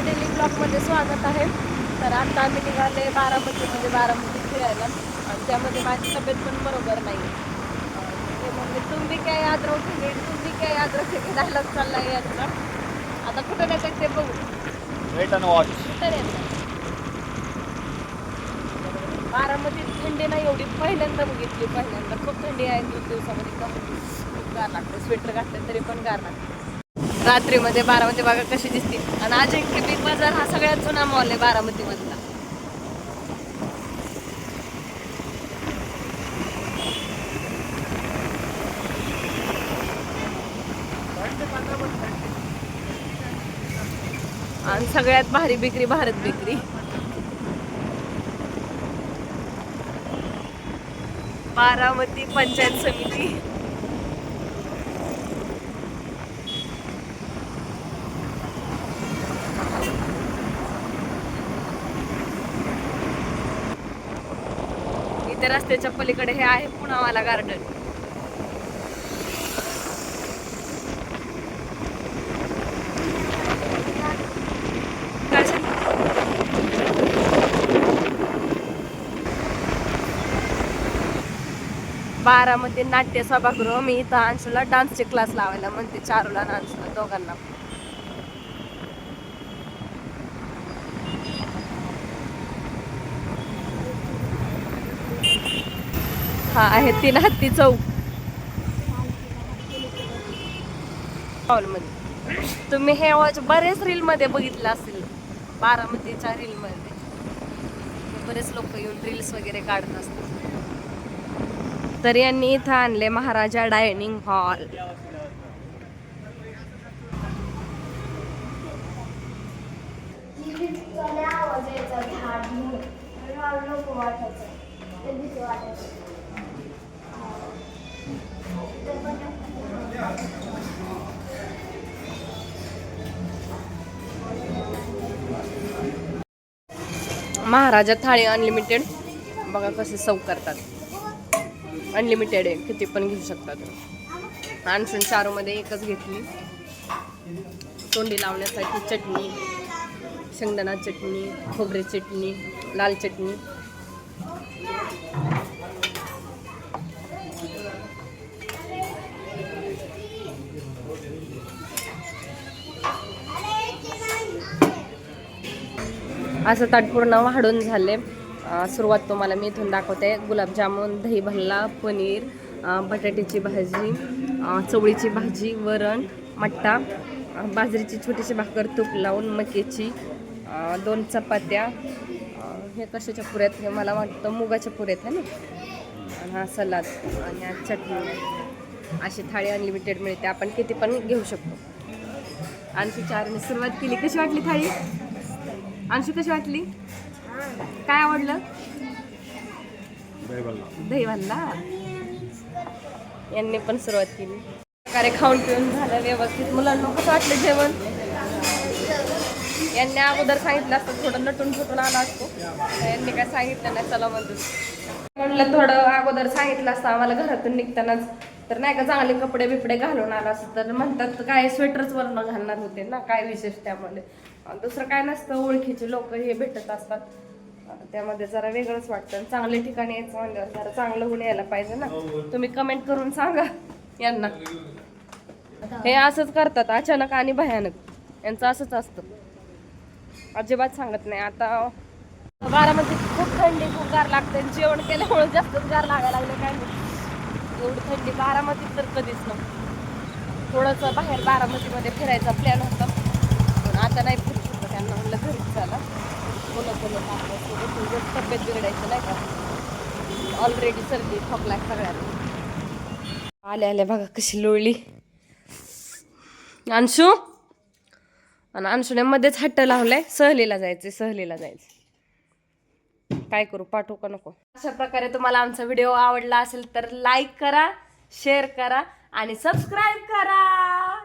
माझ्या डेली ब्लॉगमध्ये स्वागत आहे. तर आता आम्ही निघाले बारामतीमध्ये बारामती फिरायला. आणि त्यामध्ये माझी तब्येत पण बरोबर नाही ते म्हणजे तुम्ही काय याद रखेगे तुम्ही काय याद रखेगे डायलॉग चाललाय यांचा. आता कुठं नेतात ते बघू. वेट अँड वॉच कुठं नेतात? बारामतीत थंडी नाही एवढी. पहिल्यांदा बघितली पहिल्यांदा. खूप थंडी आहे. दोन दिवसामध्ये एकदम खूप गार लागते. स्वेटर घातलं तरी पण गार लागते. रात्रीमध्ये बारामती बागा कशी दिसते. आणि अजिंक्य बिग बाजार हा सगळ्यात जुना मॉल आहे बारामती मधला आणि सगळ्यात भारी बिक्री भारत बिक्री. बारामती पंचायत समिती. इथे रस्त्याच्या पलीकडे हे आहे पुणावाला गार्डन बारामध्ये बारामती नाट्य सभागृह मी इथं अंशूला डान्सचे क्लास लावायला म्हणते चारूला आणि अंशूला दोघांना. हा आहे तीन हत्ती चौक. हॉलमध्ये तुम्ही हे वॉच बरेच रील मध्ये बघितलं असेल. बारामतीच्या रील मध्ये. बरेच लोक येऊन रील्स वगैरे काढत असतात तर यांनी इथं आणले महाराजा डायनिंग हॉल झाड महाराजा थाळी अनलिमिटेड बघा कसे सव करतात. अनलिमिटेड आहे किती पण घेऊ शकतात आणखीन चारूमध्ये एकच घेतली. तोंडी लावण्यासाठी चटणी शेंगदाणा चटणी खोबरे चटणी लाल चटणी. असं ताट पूर्ण वाढून झाले. सुरुवात तुम्हाला मी इथून दाखवते. गुलाबजामुन दही भल्ला पनीर बटाट्याची भाजी चवळीची भाजी वरण मट्टा बाजरीची छोटीशी भाकर तूप लावून मकेची दोन चपात्या. हे कशाच्या पुऱ्यात हे मला वाटतं मुगाच्या पुऱ्यात आहे ना? हा सलाद आणि हा चटणी. अशी थाळी अनलिमिटेड मिळते. आपण किती पण घेऊ शकतो. आणखी चारने सुरुवात केली. कशी वाटली थाळी? अंशू कशी वाटली? काय आवडलं? दही भल्ला यांनी पण सुरुवात केली. प्रकारे खाऊन पिऊन झालं व्यवस्थित. मुलांना कसं वाटलं जेवण? यांनी अगोदर सांगितलं असतं थोडं नटून फुटून आला असतो. यांनी काय सांगितलं नाही चला म्हणतो. म्हणलं थोडं अगोदर सांगितलं असतं आम्हाला घरातून निघतानाच. तर नाही का चांगले कपडे बिपडे घालून आला असं तर म्हणतात काय स्वेटरच वरण घालणार होते ना? काय विशेष त्यामध्ये? अं, दुसरं काय नसतं ओळखीचे लोक हे भेटत असतात. त्यामध्ये जरा वेगळंच वाटतं. चांगल्या ठिकाणी यायचं म्हणल्यावर जरा चांगलं होऊन यायला पाहिजे ना. तुम्ही कमेंट करून सांगा यांना. हे असंच करतात अचानक आणि भयानक. यांचं असंच असतं. अजिबात सांगत नाही. आता बारामतीत खूप थंडी खूप गार लागते. जेवण केल्यामुळे जास्तच गार लागायला लागले काय नाही. एवढी थंडी बारामतीत तर कधीच नव्हती. थोडंसं बाहेर बारामतीमध्ये फिरायचा प्लॅन होता. पण नाही फिरू शकत. त्यांना म्हणलं घरीच झाला बोलत बोलत आपल्यासोबत. म्हणजे तब्येत बिघडायचं नाही का? ऑलरेडी सर्दी खोकला सगळ्यांना. आले आले बघा कशी लोळली. अंशू? आणि अंशूने मध्येच हट्ट लावलाय. सहलीला जायचे सहलीला जायचे काय करू पाठवू का नको? अशा प्रकारे तुम्हाला आमचा व्हिडिओ आवडला असेल तर लाईक करा शेअर करा आणि सबस्क्राईब करा.